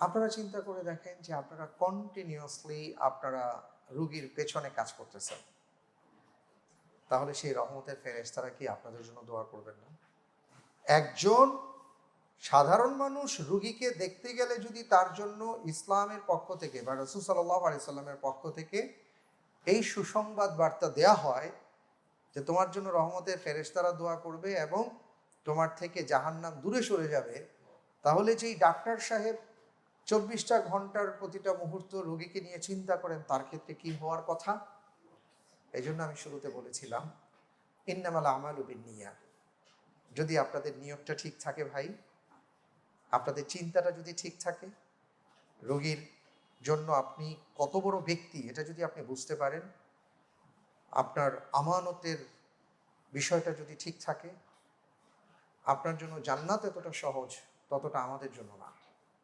আপনারা চিন্তা করে দেখেন যে আপনারা কন্টিনিউয়াসলি আপনারা রুগীর পেছনে কাজ করতেছেন। তাহলে সেই রহমতের ফেরেশতারা কি আপনাদের জন্য দোয়া করবেন না? একজন সাধারণ মানুষ রুগীকে দেখতে গেলে যদি তার জন্য ইসলামের পক্ষ থেকে বা রসুল সাল্লাহ আলি সাল্লামের পক্ষ থেকে এই সুসংবাদ বার্তা দেয়া হয় যে তোমার জন্য রহমতের ফেরেশতারা দোয়া করবে এবং তোমার থেকে জাহান্নাম দূরে সরে যাবে, তাহলে যেই ডাক্তার সাহেব চব্বিশটা ঘণ্টার প্রতিটা মুহূর্ত রোগীকে নিয়ে চিন্তা করেন, তার ক্ষেত্রে কি হওয়ার কথা? এই জন্য আমি শুরুতে বলেছিলাম, ইন্নামাল আমাল নিয়া যদি আপনাদের নিয়োগটা ঠিক থাকে ভাই, আপনাদের চিন্তাটা যদি ঠিক থাকে, রোগীর জন্য আপনি কত বড় ব্যক্তি, এটা যদি আপনি বুঝতে পারেন, আপনার আমানতের বিষয়টা যদি ঠিক থাকে, আপনার জন্য জান্নাত এতটা সহজ, ততটা আমাদের জন্য না।